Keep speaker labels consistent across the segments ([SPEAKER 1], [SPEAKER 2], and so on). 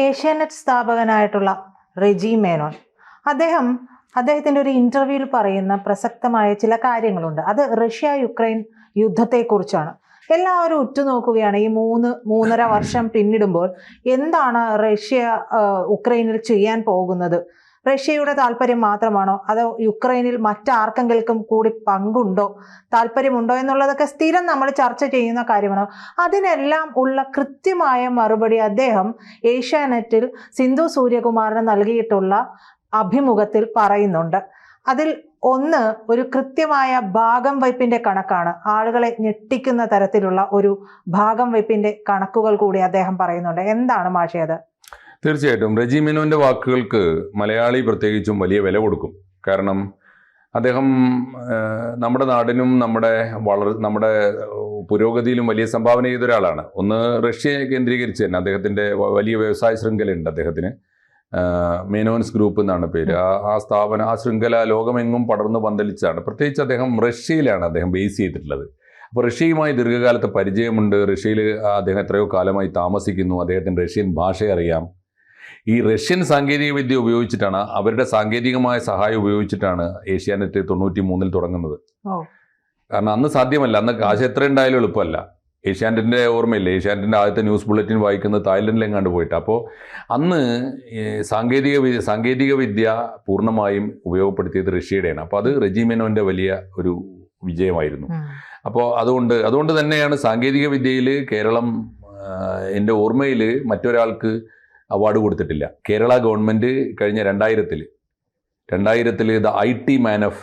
[SPEAKER 1] ഏഷ്യാനെറ്റ് സ്ഥാപകനായിട്ടുള്ള റെജി മേനോൻ. അദ്ദേഹം അദ്ദേഹത്തിന്റെ ഒരു ഇന്റർവ്യൂവിൽ പറയുന്ന പ്രസക്തമായ ചില കാര്യങ്ങളുണ്ട്. അത് റഷ്യ യുക്രൈൻ യുദ്ധത്തെക്കുറിച്ചാണ്. എല്ലാവരും ഉറ്റുനോക്കുകയാണ് ഈ മൂന്ന് മൂന്നര വർഷം പിന്നിടുമ്പോൾ എന്താണ് റഷ്യ ഉക്രൈനിൽ ചെയ്യാൻ പോകുന്നത്? റഷ്യയുടെ താല്പര്യം മാത്രമാണോ? അതോ യുക്രൈനിൽ മറ്റാർക്കെങ്കിലും കൂടി പങ്കുണ്ടോ? താല്പര്യമുണ്ടോ എന്നുള്ളതൊക്കെ സ്ഥിരം നമ്മൾ ചർച്ച ചെയ്യുന്ന കാര്യമാണ്? അതിനെല്ലാം ഉള്ള കൃത്യമായ മറുപടി അദ്ദേഹം ഏഷ്യാനെറ്റിൽ സിന്ധു സൂര്യകുമാറിന് നൽകിയിട്ടുള്ള അഭിമുഖത്തിൽ പറയുന്നുണ്ട്. അതിൽ ഒന്ന് ഒരു കൃത്യമായ ഭാഗം വയ്പിന്റെ കണക്കാണ്. ആളുകളെ ഞെട്ടിക്കുന്ന തരത്തിലുള്ള ഒരു ഭാഗം വയ്പിന്റെ കണക്കുകൾ കൂടി അദ്ദേഹം പറയുന്നുണ്ട്. എന്താണ് മാഷേത്
[SPEAKER 2] തീർച്ചയായിട്ടും റെജി മെനോന്റെ വാക്കുകൾക്ക് മലയാളി പ്രത്യേകിച്ചും വലിയ വില കൊടുക്കും. കാരണം അദ്ദേഹം നമ്മുടെ നാടിനും നമ്മുടെ വളർ നമ്മുടെ പുരോഗതിയിലും വലിയ സംഭാവന ചെയ്ത ഒരാളാണ് ഒന്ന് റഷ്യയെ കേന്ദ്രീകരിച്ച് തന്നെ അദ്ദേഹത്തിന്റെ വലിയ വ്യവസായ ശൃംഖലയുണ്ട് അദ്ദേഹത്തിന്. മേനോൻസ് ഗ്രൂപ്പ് എന്നാണ് പേര്. ആ ആ സ്ഥാപനം ആ ശൃംഖല ലോകമെങ്ങും പടർന്നു പന്തലിച്ചതാണ് പ്രത്യേകിച്ച് അദ്ദേഹം റഷ്യയിലാണ് അദ്ദേഹം ബേസ് ചെയ്തിട്ടുള്ളത്. അപ്പോൾ റഷ്യയുമായി ദീർഘകാലത്തെ പരിചയമുണ്ട്. റഷ്യയിൽ അദ്ദേഹം എത്രയോ കാലമായി താമസിക്കുന്നു. അദ്ദേഹത്തിന് റഷ്യൻ ഭാഷ അറിയാം. ഈ റഷ്യൻ സാങ്കേതിക വിദ്യ ഉപയോഗിച്ചിട്ടാണ് അവരുടെ സാങ്കേതികമായ സഹായം ഉപയോഗിച്ചിട്ടാണ് ഏഷ്യാനെറ്റ് തൊണ്ണൂറ്റി മൂന്നിൽ തുടങ്ങുന്നത്. കാരണം അന്ന് സാധ്യമല്ല. അന്ന് കാശ് എത്ര ഉണ്ടായാലും എളുപ്പമല്ല. ഏഷ്യാനെറ്റിന്റെ ഓർമ്മയില്ല? ഏഷ്യാനെറ്റിന്റെ ആദ്യത്തെ ന്യൂസ് ബുള്ളറ്റിൻ വായിക്കുന്നത് തായ്ലൻഡിലെങ്ങാണ്ട് പോയിട്ട്. അപ്പോൾ അന്ന് സാങ്കേതിക വിദ്യ സാങ്കേതിക വിദ്യ പൂർണമായും ഉപയോഗപ്പെടുത്തിയത് റഷ്യയുടെയാണ്. അപ്പോൾ അത് റെജിമെനോന്റെ വലിയ ഒരു വിജയമായിരുന്നു. അപ്പോൾ അതുകൊണ്ട് അതുകൊണ്ട് തന്നെയാണ് സാങ്കേതിക വിദ്യയിൽ കേരളം എന്റെ ഓർമ്മയിൽ മറ്റൊരാൾക്ക് അവാർഡ് കൊടുത്തിട്ടില്ല. കേരള ഗവൺമെന്റ് കഴിഞ്ഞ രണ്ടായിരത്തിൽ രണ്ടായിരത്തിൽ the I T man of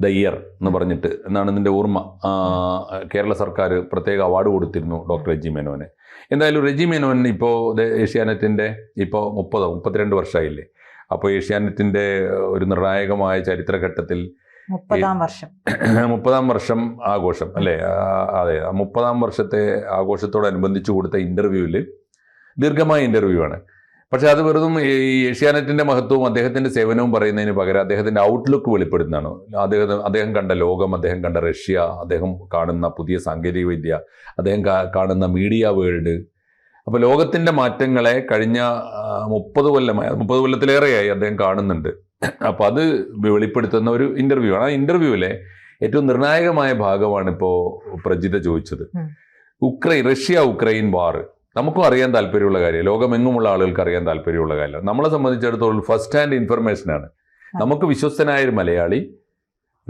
[SPEAKER 2] the year എന്ന് പറഞ്ഞിട്ട് എന്നാണ് ഇതിന്റെ ഓർമ്മ? കേരള സർക്കാർ പ്രത്യേക അവാർഡ് കൊടുത്തിരുന്നു ഡോക്ടർ റെജി മേനോന്. എന്തായാലും റെജി മേനോൻ ഇപ്പോൾ ഏഷ്യാനെറ്റിന്റെ ഇപ്പോൾ മുപ്പതോ മുപ്പത്തിരണ്ട് വർഷമായില്ലേ അപ്പോൾ ഏഷ്യാനെറ്റിന്റെ ഒരു നിർണായകമായ ചരിത്രഘട്ടത്തിൽ
[SPEAKER 1] മുപ്പതാം വർഷം.
[SPEAKER 2] മുപ്പതാം വർഷം ആഘോഷം അല്ലേ? അതെ ആ മുപ്പതാം വർഷത്തെ ആഘോഷത്തോടനുബന്ധിച്ച് കൊടുത്ത ഇന്റർവ്യൂവിൽ ദീർഘമായ ഇന്റർവ്യൂ ആണ്. പക്ഷെ അത് വെറുതും ഈ ഏഷ്യാനെറ്റിന്റെ മഹത്വവും അദ്ദേഹത്തിന്റെ സേവനവും പറയുന്നതിന് പകരം അദ്ദേഹത്തിന്റെ ഔട്ട്ലുക്ക് വെളിപ്പെടുത്തുന്നതാണ് അദ്ദേഹം അദ്ദേഹം കണ്ട ലോകം അദ്ദേഹം കണ്ട റഷ്യ അദ്ദേഹം കാണുന്ന പുതിയ സാങ്കേതിക വിദ്യ അദ്ദേഹം കാണുന്ന മീഡിയ വേൾഡ് അപ്പോൾ ലോകത്തിന്റെ മാറ്റങ്ങളെ കഴിഞ്ഞ മുപ്പത് കൊല്ലമായി മുപ്പത് കൊല്ലത്തിലേറെയായി അദ്ദേഹം കാണുന്നുണ്ട്. അപ്പോൾ അത് വെളിപ്പെടുത്തുന്ന ഒരു ഇന്റർവ്യൂ ആണ്. ആ ഇന്റർവ്യൂവിലെ ഏറ്റവും നിർണായകമായ ഭാഗമാണ് ഇപ്പോൾ പ്രജിത ചോദിച്ചത്. ഉക്രൈൻ റഷ്യ ഉക്രൈൻ വാർ നമുക്കും അറിയാൻ താല്പര്യമുള്ള കാര്യം ലോകമെങ്ങുമുള്ള ആളുകൾക്ക് അറിയാൻ താല്പര്യമുള്ള കാര്യം. നമ്മളെ സംബന്ധിച്ചിടത്തോളം ഫസ്റ്റ് ഹാൻഡ് ഇൻഫർമേഷനാണ് നമുക്ക് വിശ്വസ്തനായ ഒരു മലയാളി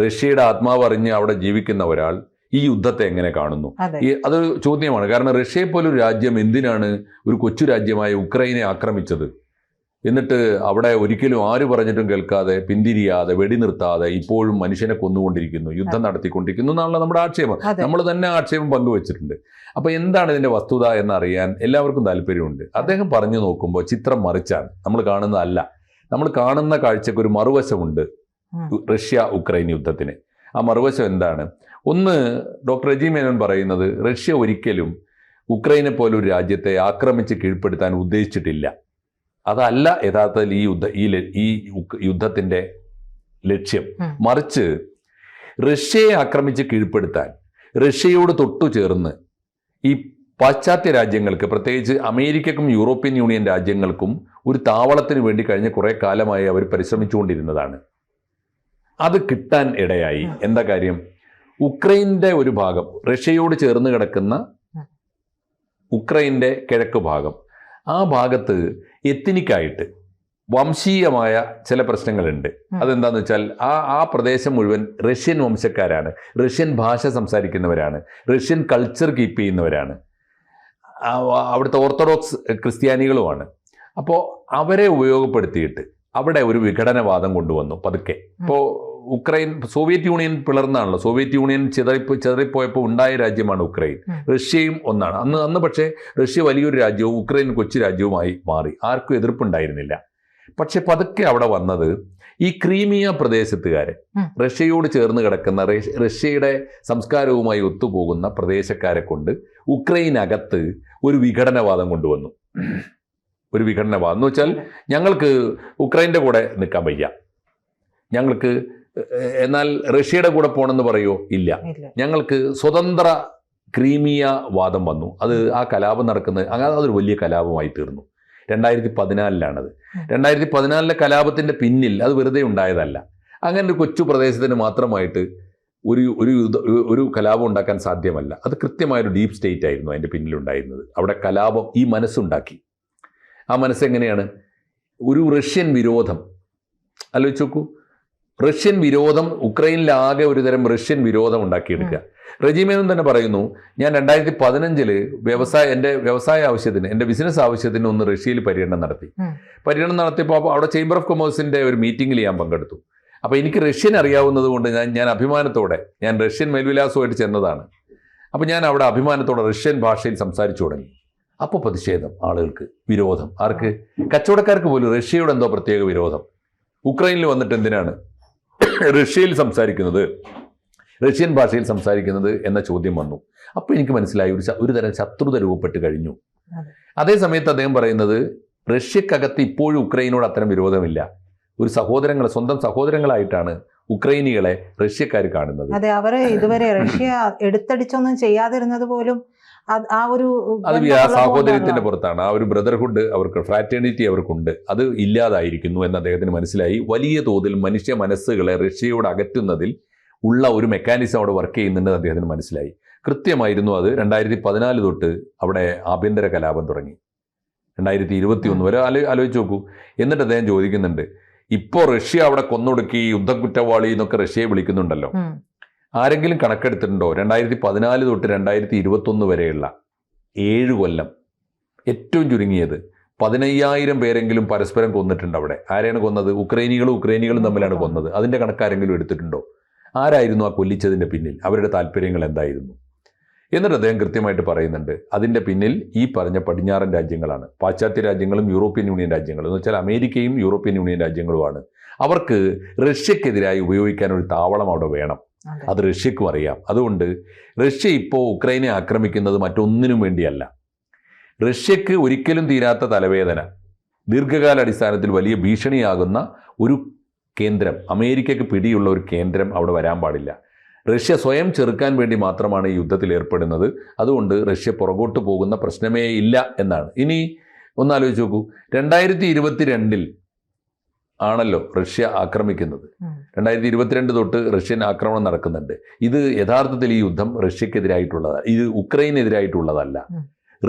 [SPEAKER 2] റഷ്യയുടെ ആത്മാവ് അറിഞ്ഞ് അവിടെ ജീവിക്കുന്ന ഒരാൾ ഈ യുദ്ധത്തെ എങ്ങനെ കാണുന്നു? ഈ അതൊരു ചോദ്യമാണ്. കാരണം റഷ്യയെ പോലൊരു രാജ്യം എന്തിനാണ് ഒരു കൊച്ചു രാജ്യമായ ഉക്രൈനെ ആക്രമിച്ചത്? എന്നിട്ട് അവിടെ ഒരിക്കലും ആര് പറഞ്ഞിട്ടും കേൾക്കാതെ പിന്തിരിയാതെ വെടിനിർത്താതെ ഇപ്പോഴും മനുഷ്യനെ കൊന്നുകൊണ്ടിരിക്കുന്നു യുദ്ധം നടത്തിക്കൊണ്ടിരിക്കുന്നു എന്നുള്ള നമ്മുടെ ആക്ഷേപം. നമ്മൾ തന്നെ ആക്ഷേപം പങ്കുവച്ചിട്ടുണ്ട്. അപ്പൊ എന്താണ് ഇതിന്റെ വസ്തുത എന്നറിയാൻ എല്ലാവർക്കും താല്പര്യമുണ്ട്. അദ്ദേഹം പറഞ്ഞു നോക്കുമ്പോൾ ചിത്രം മറിച്ചാണ്. നമ്മൾ കാണുന്നതല്ല. നമ്മൾ കാണുന്ന കാഴ്ചക്ക് ഒരു മറുവശമുണ്ട്. റഷ്യ ഉക്രൈൻ യുദ്ധത്തിന്. ആ മറുവശം എന്താണ്? ഒന്ന് ഡോക്ടർ റെജി മേനോൻ പറയുന്നത് റഷ്യ ഒരിക്കലും ഉക്രൈനെ പോലൊരു ഒരു രാജ്യത്തെ ആക്രമിച്ച് കീഴ്പ്പെടുത്താൻ ഉദ്ദേശിച്ചിട്ടില്ല. അതല്ല യഥാർത്ഥത്തിൽ ഈ യുദ്ധ ഈ ഈ യുദ്ധത്തിന്റെ ലക്ഷ്യം. മറിച്ച് റഷ്യയെ ആക്രമിച്ച് കീഴ്പ്പെടുത്താൻ റഷ്യയോട് തൊട്ടു ചേർന്ന് ഈ പാശ്ചാത്യ രാജ്യങ്ങൾക്ക് പ്രത്യേകിച്ച് അമേരിക്കക്കും യൂറോപ്യൻ യൂണിയൻ രാജ്യങ്ങൾക്കും ഒരു താവളത്തിന് വേണ്ടി കഴിഞ്ഞ കുറേ കാലമായി അവർ പരിശ്രമിച്ചുകൊണ്ടിരുന്നതാണ്. അത് കിട്ടാൻ ഇടയായി. എന്താ കാര്യം? ഉക്രൈന്റെ ഒരു ഭാഗം റഷ്യയോട് ചേർന്ന് കിടക്കുന്ന ഉക്രൈന്റെ കിഴക്ക് ഭാഗം. ആ ഭാഗത്ത് എത്തിനിക്കായിട്ട് വംശീയമായ ചില പ്രശ്നങ്ങളുണ്ട്. അതെന്താന്ന് വെച്ചാൽ ആ ആ പ്രദേശം മുഴുവൻ റഷ്യൻ വംശക്കാരാണ്. റഷ്യൻ ഭാഷ സംസാരിക്കുന്നവരാണ്. റഷ്യൻ കൾച്ചർ കീപ്പ് ചെയ്യുന്നവരാണ്. അവിടുത്തെ ഓർത്തഡോക്സ് ക്രിസ്ത്യാനികളുമാണ്. അപ്പോൾ അവരെ ഉപയോഗപ്പെടുത്തിയിട്ട് അവിടെ ഒരു വിഘടനവാദം കൊണ്ടുവന്നു പതുക്കെ. ഇപ്പോൾ ഉക്രൈൻ സോവിയറ്റ് യൂണിയൻ പിളർന്നാണല്ലോ. സോവിയറ്റ് യൂണിയൻ ചിതറിപ്പോ ചിതറിപ്പോയപ്പോൾ ഉണ്ടായ രാജ്യമാണ് ഉക്രൈൻ. റഷ്യയും ഒന്നാണ്. അന്ന് അന്ന് പക്ഷേ റഷ്യ വലിയൊരു രാജ്യവും ഉക്രൈൻ കൊച്ചു രാജ്യവുമായി മാറി. ആർക്കും എതിർപ്പുണ്ടായിരുന്നില്ല. പക്ഷെ പതുക്കെ അവിടെ വന്നത് ഈ ക്രീമിയ
[SPEAKER 1] പ്രദേശത്തുകാർ
[SPEAKER 2] റഷ്യയോട് ചേർന്ന് കിടക്കുന്ന റഷ്യയുടെ സംസ്കാരവുമായി ഒത്തുപോകുന്ന പ്രദേശക്കാരെ കൊണ്ട് ഉക്രൈനകത്ത് ഒരു വിഘടനവാദം കൊണ്ടുവന്നു. ഒരു വിഘടനവാദം. എന്ന് വെച്ചാൽ ഞങ്ങൾക്ക് ഉക്രൈന്റെ കൂടെ നിൽക്കാൻ വയ്യ. ഞങ്ങൾക്ക് എന്നാൽ റഷ്യയുടെ കൂടെ പോകണമെന്ന് പറയുമോ ഇല്ല. ഞങ്ങൾക്ക് സ്വതന്ത്ര ക്രീമിയ വാദം വന്നു. അത് ആ കലാപം നടക്കുന്നത് അങ്ങനെ അതൊരു വലിയ കലാപമായി തീർന്നു. രണ്ടായിരത്തി പതിനാലിലാണത്. രണ്ടായിരത്തി പതിനാലിലെ കലാപത്തിന്റെ പിന്നിൽ അത് വെറുതെ ഉണ്ടായതല്ല. അങ്ങനെ ഒരു കൊച്ചു പ്രദേശത്തിന് മാത്രമായിട്ട് ഒരു ഒരു ഒരു കലാപം ഉണ്ടാക്കാൻ സാധ്യമല്ല. അത് കൃത്യമായൊരു ഡീപ് സ്റ്റേറ്റ് ആയിരുന്നു അതിന്റെ പിന്നിലുണ്ടായിരുന്നത്. അവിടെ കലാപം ഈ മനസ്സുണ്ടാക്കി. ആ മനസ്സെങ്ങനെയാണ്? ഒരു റഷ്യൻ വിരോധം. ആലോചിച്ച് നോക്കൂ. റഷ്യൻ വിരോധം ഉക്രൈനിലാകെ ഒരുതരം റഷ്യൻ വിരോധം ഉണ്ടാക്കിയെടുക്കുക. റെജിമേനും തന്നെ പറയുന്നു ഞാൻ രണ്ടായിരത്തി പതിനഞ്ചിൽ വ്യവസായ എന്റെ വ്യവസായ ആവശ്യത്തിന് എന്റെ ബിസിനസ് ആവശ്യത്തിന് ഒന്ന് റഷ്യയിൽ പര്യടനം നടത്തി. പര്യടനം നടത്തിയപ്പോൾ അവിടെ ചേംബർ ഓഫ് കൊമേഴ്സിന്റെ ഒരു മീറ്റിംഗിൽ ഞാൻ പങ്കെടുത്തു. അപ്പോൾ എനിക്ക് റഷ്യൻ അറിയാവുന്നത് കൊണ്ട് ഞാൻ ഞാൻ അഭിമാനത്തോടെ ഞാൻ റഷ്യൻ മേൽവിലാസമായിട്ട് ചെന്നതാണ്. അപ്പോൾ ഞാൻ അവിടെ അഭിമാനത്തോടെ റഷ്യൻ ഭാഷയിൽ സംസാരിച്ചു തുടങ്ങി. അപ്പോൾ പ്രതിഷേധം ആളുകൾക്ക് വിരോധം. ആർക്ക്? കച്ചവടക്കാർക്ക് പോലും റഷ്യയുടെ എന്തോ പ്രത്യേക വിരോധം. ഉക്രൈനിൽ വന്നിട്ട് എന്തിനാണ്? റഷ്യയിൽ സംസാരിക്കുന്നത് റഷ്യൻ ഭാഷയിൽ സംസാരിക്കുന്നത് എന്ന ചോദ്യം വന്നു. അപ്പോൾ എനിക്ക് മനസ്സിലായി ഒരു ഒരു തരം ശത്രുത രൂപപ്പെട്ട് കഴിഞ്ഞു.
[SPEAKER 1] അതെ.
[SPEAKER 2] സമയത്ത് അദ്ദേഹം പറയുന്നത് റഷ്യക്കകത്ത് ഇപ്പോഴും ഉക്രൈനോട് അത്തരം വിരോധമില്ല. ഒരു സഹോദരങ്ങൾ സ്വന്തം സഹോദരങ്ങളായിട്ടാണ് ഉക്രൈനികളെ റഷ്യക്കാർ കാണുന്നത്.
[SPEAKER 1] അതെ അവർ ഇതുവരെ റഷ്യ എടുത്തടിച്ചൊന്നും ചെയ്യാതിരുന്നത് പോലും ആ ഒരു
[SPEAKER 2] അത് സാഹോദര്യത്തിന്റെ പുറത്താണ്. ആ ഒരു ബ്രദർഹുഡ് അവർക്ക് ഫ്രാറ്റേണിറ്റി അവർക്കുണ്ട്. അത് ഇല്ലാതായിരിക്കുന്നു എന്ന് അദ്ദേഹത്തിന് മനസ്സിലായി. വലിയ തോതിൽ മനുഷ്യ മനസ്സുകളെ റഷ്യയോട് അകറ്റുന്നതിൽ ഉള്ള ഒരു മെക്കാനിസം അവിടെ വർക്ക് ചെയ്യുന്നുണ്ടെന്ന് അദ്ദേഹത്തിന് മനസ്സിലായി. കൃത്യമായിരുന്നു അത്. രണ്ടായിരത്തി പതിനാല് തൊട്ട് അവിടെ ആഭ്യന്തര കലാപം തുടങ്ങി. രണ്ടായിരത്തി ഇരുപത്തി ഒന്ന് വരെ ആലോ ആലോചിച്ച് നോക്കൂ. എന്നിട്ട് അദ്ദേഹം ചോദിക്കുന്നുണ്ട് ഇപ്പോൾ റഷ്യ അവിടെ കൊന്നൊടുക്കി യുദ്ധക്കുറ്റവാളി എന്നൊക്കെ റഷ്യയെ വിളിക്കുന്നുണ്ടല്ലോ. ആരെങ്കിലും കണക്കെടുത്തിട്ടുണ്ടോ? രണ്ടായിരത്തി പതിനാല് തൊട്ട് രണ്ടായിരത്തി ഇരുപത്തൊന്ന് വരെയുള്ള ഏഴ് കൊല്ലം ഏറ്റവും ചുരുങ്ങിയത്. പതിനയ്യായിരം പേരെങ്കിലും പരസ്പരം കൊന്നിട്ടുണ്ട് അവിടെ. ആരെയാണ് കൊന്നത്? ഉക്രൈനികളും ഉക്രൈനികളും തമ്മിലാണ് കൊന്നത്. അതിന്റെ കണക്കാരെങ്കിലും എടുത്തിട്ടുണ്ടോ? ആരായിരുന്നു ആ കൊല്ലിച്ചതിന്റെ പിന്നിൽ? അവരുടെ താല്പര്യങ്ങൾ എന്തായിരുന്നു? എന്നിട്ട് അദ്ദേഹം കൃത്യമായിട്ട് പറയുന്നുണ്ട് അതിന്റെ പിന്നിൽ ഈ പറഞ്ഞ പടിഞ്ഞാറൻ രാജ്യങ്ങളാണ്. പാശ്ചാത്യ രാജ്യങ്ങളും യൂറോപ്യൻ യൂണിയൻ രാജ്യങ്ങളും. എന്ന് വെച്ചാൽ അമേരിക്കയും യൂറോപ്യൻ യൂണിയൻ രാജ്യങ്ങളുമാണ്. അവർക്ക് റഷ്യക്കെതിരായി ഉപയോഗിക്കാൻ ഒരു താവളം അവിടെ വേണം.
[SPEAKER 1] അതെ.
[SPEAKER 2] റഷ്യക്കും അറിയാം. അതുകൊണ്ട് റഷ്യ ഇപ്പോൾ ഉക്രൈനെ ആക്രമിക്കുന്നത് മറ്റൊന്നിനും വേണ്ടിയല്ല. റഷ്യക്ക് ഒരിക്കലും തീരാത്ത തലവേദന. ദീർഘകാല അടിസ്ഥാനത്തിൽ വലിയ ഭീഷണിയാകുന്ന ഒരു കേന്ദ്രം അമേരിക്കയ്ക്ക് പിടിയുള്ള ഒരു കേന്ദ്രം അവിടെ വരാൻ പാടില്ല. റഷ്യ സ്വയം ചെറുക്കാൻ വേണ്ടി മാത്രമാണ് ഈ യുദ്ധത്തിൽ ഏർപ്പെടുന്നത്. അതുകൊണ്ട് റഷ്യ പുറകോട്ട് പോകുന്ന പ്രശ്നമേ ഇല്ല എന്നാണ്. ഇനി ഒന്നാലോചിച്ച് നോക്കൂ. രണ്ടായിരത്തി ഇരുപത്തിരണ്ടിൽ ആണല്ലോ റഷ്യ ആക്രമിക്കുന്നത്. രണ്ടായിരത്തി ഇരുപത്തിരണ്ട് തൊട്ട് റഷ്യൻ ആക്രമണം നടക്കുന്നുണ്ട്. ഇത് യഥാർത്ഥത്തിൽ ഈ യുദ്ധം റഷ്യക്കെതിരായിട്ടുള്ളതാണ് ഇത് ഉക്രൈനെതിരായിട്ടുള്ളതല്ല.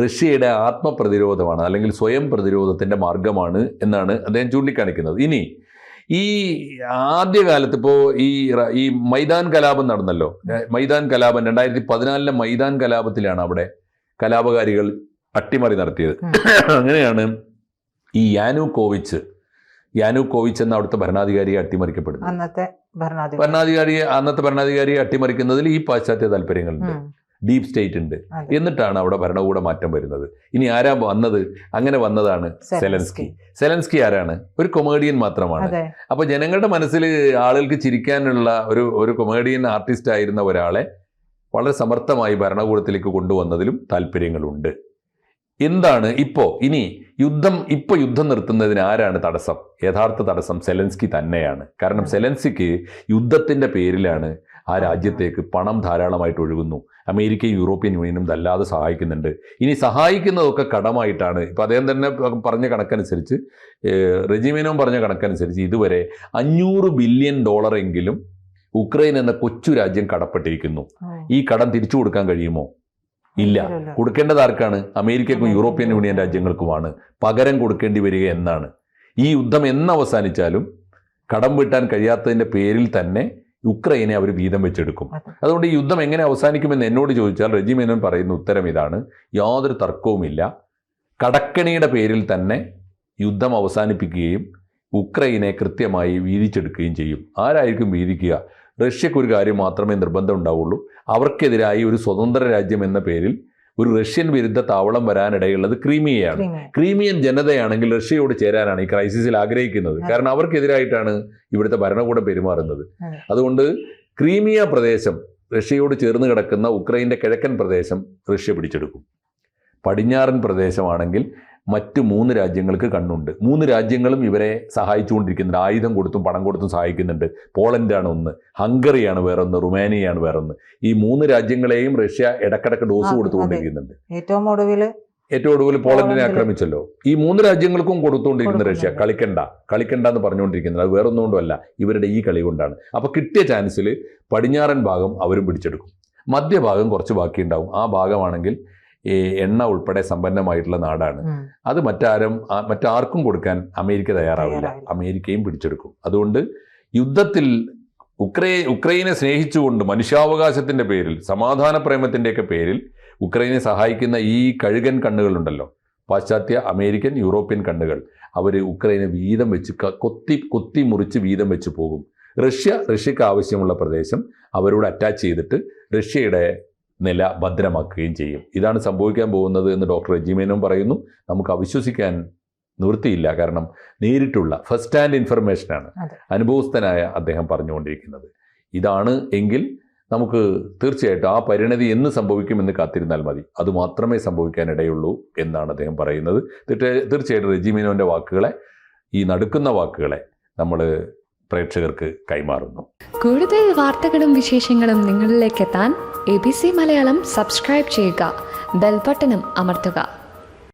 [SPEAKER 2] റഷ്യയുടെ ആത്മപ്രതിരോധമാണ് അല്ലെങ്കിൽ സ്വയം പ്രതിരോധത്തിന്റെ മാർഗമാണ് എന്നാണ് അദ്ദേഹം ചൂണ്ടിക്കാണിക്കുന്നത്. ഇനി ഈ ആദ്യകാലത്ത് ഇപ്പോൾ ഈ ഈ മൈതാൻ കലാപം നടന്നല്ലോ. മൈതാൻ കലാപം രണ്ടായിരത്തി പതിനാലിലെ മൈതാൻ കലാപത്തിലാണ് അവിടെ കലാപകാരികൾ അട്ടിമറി നടത്തിയത്. അങ്ങനെയാണ് ഈ യാനുകോവിച്ച് യാനുകോവിച്ച് എന്ന അവിടുത്തെ ഭരണാധികാരിയെ അട്ടിമറിക്കപ്പെടുന്നു.
[SPEAKER 1] അന്നത്തെ ഭരണാധികാരി.
[SPEAKER 2] ഭരണാധികാരിയെ അന്നത്തെ ഭരണാധികാരിയെ അട്ടിമറിക്കുന്നതിൽ ഈ പാശ്ചാത്യ താല്പര്യങ്ങളുണ്ട്. ഡീപ് സ്റ്റേറ്റ് ഉണ്ട്. എന്നിട്ടാണ് അവിടെ ഭരണകൂട മാറ്റം വരുന്നത്. ഇനി ആരാ വന്നത്? അങ്ങനെ വന്നതാണ് സെലൻസ്കി. സെലൻസ്കി. ആരാണ്? ഒരു കൊമേഡിയൻ മാത്രമാണ്. അപ്പൊ ജനങ്ങളുടെ മനസ്സിൽ ആളുകൾക്ക് ചിരിക്കാനുള്ള ഒരു ഒരു കൊമേഡിയൻ ആർട്ടിസ്റ്റ് ആയിരുന്ന ഒരാളെ വളരെ സമർത്ഥമായി ഭരണകൂടത്തിലേക്ക് കൊണ്ടുവന്നതിലും താല്പര്യങ്ങളുണ്ട്. എന്താണ് ഇപ്പോൾ ഇനി യുദ്ധം ഇപ്പോൾ യുദ്ധം നിർത്തുന്നതിന് ആരാണ് തടസ്സം? യഥാർത്ഥ തടസ്സം സെലൻസ്കി തന്നെയാണ്. കാരണം സെലൻസ്കിക്ക് യുദ്ധത്തിന്റെ പേരിലാണ് ആ രാജ്യത്തേക്ക് പണം ധാരാളമായിട്ട് ഒഴുകുന്നു. അമേരിക്കയും യൂറോപ്യൻ യൂണിയനും ഇതല്ലാതെ സഹായിക്കുന്നുണ്ട്. ഇനി സഹായിക്കുന്നതൊക്കെ കടമായിട്ടാണ്. ഇപ്പം അദ്ദേഹം തന്നെ പറഞ്ഞ കണക്കനുസരിച്ച് ഏഹ്, റെജിമേനോൻ പറഞ്ഞ കണക്കനുസരിച്ച് ഇതുവരെ അഞ്ഞൂറ് ബില്യൺ ഡോളറെങ്കിലും ഉക്രൈൻ എന്ന കൊച്ചു രാജ്യം കടപ്പെട്ടിരിക്കുന്നു. ഈ കടം തിരിച്ചു കൊടുക്കാൻ കഴിയുമോ? ഇല്ല. കൊടുക്കേണ്ടത് ആർക്കാണ്? അമേരിക്കക്കും യൂറോപ്യൻ യൂണിയൻ രാജ്യങ്ങൾക്കുമാണ്. പകരം കൊടുക്കേണ്ടി വരിക എന്നാണ്. ഈ യുദ്ധം എന്ന് അവസാനിച്ചാലും കടം വീട്ടാൻ കഴിയാത്തതിന്റെ പേരിൽ തന്നെ യുക്രൈനെ അവർ വീതം വെച്ചെടുക്കും. അതുകൊണ്ട് ഈ യുദ്ധം എങ്ങനെ അവസാനിക്കുമെന്ന് എന്നോട് ചോദിച്ചാൽ റെജിമേനൻ പറയുന്ന ഉത്തരം ഇതാണ്. യാതൊരു തർക്കവുമില്ല. കടക്കണിയുടെ പേരിൽ തന്നെ യുദ്ധം അവസാനിപ്പിക്കുകയും ഉക്രൈനെ കൃത്യമായി വീതിച്ചെടുക്കുകയും ചെയ്യും. ആരായിരിക്കും വീതിക്കുക? റഷ്യക്ക് ഒരു കാര്യം മാത്രമേ നിർബന്ധം ഉണ്ടാവുള്ളൂ. അവർക്കെതിരായി ഒരു സ്വതന്ത്ര രാജ്യം എന്ന പേരിൽ ഒരു റഷ്യൻ വിരുദ്ധ താവളം വരാനിടയുള്ളത് ക്രീമിയയാണ്. ക്രീമിയൻ ജനതയാണെങ്കിൽ റഷ്യയോട് ചേരാനാണ് ഈ ക്രൈസിസിൽ ആഗ്രഹിക്കുന്നത്. കാരണം അവർക്കെതിരായിട്ടാണ് ഇവിടുത്തെ ഭരണകൂടം പെരുമാറുന്നത്. അതുകൊണ്ട് ക്രീമിയ പ്രദേശം റഷ്യയോട് ചേർന്ന് കിടക്കുന്ന ഉക്രൈന്റെ കിഴക്കൻ പ്രദേശം റഷ്യ പിടിച്ചെടുക്കും. പടിഞ്ഞാറൻ പ്രദേശമാണെങ്കിൽ മറ്റ് മൂന്ന് രാജ്യങ്ങൾക്ക് കണ്ണുണ്ട്. മൂന്ന് രാജ്യങ്ങളും ഇവരെ സഹായിച്ചുകൊണ്ടിരിക്കുന്നുണ്ട്. ആയുധം കൊടുത്തും പണം കൊടുത്തും സഹായിക്കുന്നുണ്ട്. പോളണ്ടാണ് ഒന്ന്. ഹംഗറിയാണ് വേറൊന്ന്. റുമാനിയയാണ് വേറൊന്ന്. ഈ മൂന്ന് രാജ്യങ്ങളെയും റഷ്യ ഇടക്കിടക്ക് ഡോസ് കൊടുത്തുകൊണ്ടിരിക്കുന്നുണ്ട്.
[SPEAKER 1] ഏറ്റവും ഒടുവിൽ
[SPEAKER 2] ഏറ്റവും ഒടുവിൽ പോളണ്ടിനെ ആക്രമിച്ചല്ലോ. ഈ മൂന്ന് രാജ്യങ്ങൾക്കും കൊടുത്തുകൊണ്ടിരിക്കുന്ന റഷ്യ. കളിക്കണ്ട. കളിക്കണ്ട എന്ന് പറഞ്ഞുകൊണ്ടിരിക്കുന്നത് അത് വേറൊന്നുകൊണ്ടല്ല ഇവരുടെ ഈ കളി കൊണ്ടാണ്. അപ്പൊ കിട്ടിയ ചാൻസിൽ പടിഞ്ഞാറൻ ഭാഗം അവരും പിടിച്ചെടുക്കും. മധ്യഭാഗം കുറച്ച് ബാക്കിയുണ്ടാവും. ആ ഭാഗമാണെങ്കിൽ ഈ എണ്ണ ഉൾപ്പെടെ സമ്പന്നമായിട്ടുള്ള നാടാണ്. അത് മറ്റാരും മറ്റാർക്കും കൊടുക്കാൻ അമേരിക്ക തയ്യാറാവില്ല. അമേരിക്കയും പിടിച്ചെടുക്കും. അതുകൊണ്ട് യുദ്ധത്തിൽ ഉക്രൈ ഉക്രൈനെ സ്നേഹിച്ചുകൊണ്ട് മനുഷ്യാവകാശത്തിന്റെ പേരിൽ സമാധാന പ്രേമത്തിന്റെയൊക്കെ പേരിൽ ഉക്രൈനെ സഹായിക്കുന്ന ഈ കഴുകൻ കണ്ണുകളുണ്ടല്ലോ. പാശ്ചാത്യ അമേരിക്കൻ യൂറോപ്യൻ കണ്ണുകൾ. അവർ ഉക്രൈനെ വീതം വെച്ച് കൊത്തി കൊത്തി മുറിച്ച് വീതം വെച്ച് പോകും. റഷ്യ റഷ്യക്ക് ആവശ്യമുള്ള പ്രദേശം അവരോട് അറ്റാച്ച് ചെയ്തിട്ട് റഷ്യയുടെ നില ഭദ്രമാക്കുകയും ചെയ്യും. ഇതാണ് സംഭവിക്കാൻ പോകുന്നത് എന്ന് ഡോക്ടർ റെജിമേനും പറയുന്നു. നമുക്ക് അവിശ്വസിക്കാൻ നിവൃത്തിയില്ല. കാരണം നേരിട്ടുള്ള ഫസ്റ്റ് ഹാൻഡ് ഇൻഫർമേഷനാണ്. അനുഭവസ്ഥനായ അദ്ദേഹം പറഞ്ഞുകൊണ്ടിരിക്കുന്നത്. ഇതാണ് എങ്കിൽ നമുക്ക് തീർച്ചയായിട്ടും ആ പരിണതി എന്ന് സംഭവിക്കുമെന്ന് കാത്തിരുന്നാൽ മതി. അത് മാത്രമേ സംഭവിക്കാനിടയുള്ളൂ എന്നാണ് അദ്ദേഹം പറയുന്നത്. തീർച്ച- തീർച്ചയായിട്ടും റെജിമിനോന്റെ വാക്കുകളെ ഈ നടുക്കുന്ന വാക്കുകളെ നമ്മൾ പ്രേക്ഷകർക്ക് കൈമാറുന്നു.
[SPEAKER 3] കൂടുതൽ വാർത്തകളും വിശേഷങ്ങളും നിങ്ങളിലേക്ക് എത്താൻ A B C Malayalam subscribe ചെയ്യുക. ബെൽബട്ടനും അമർത്തുക.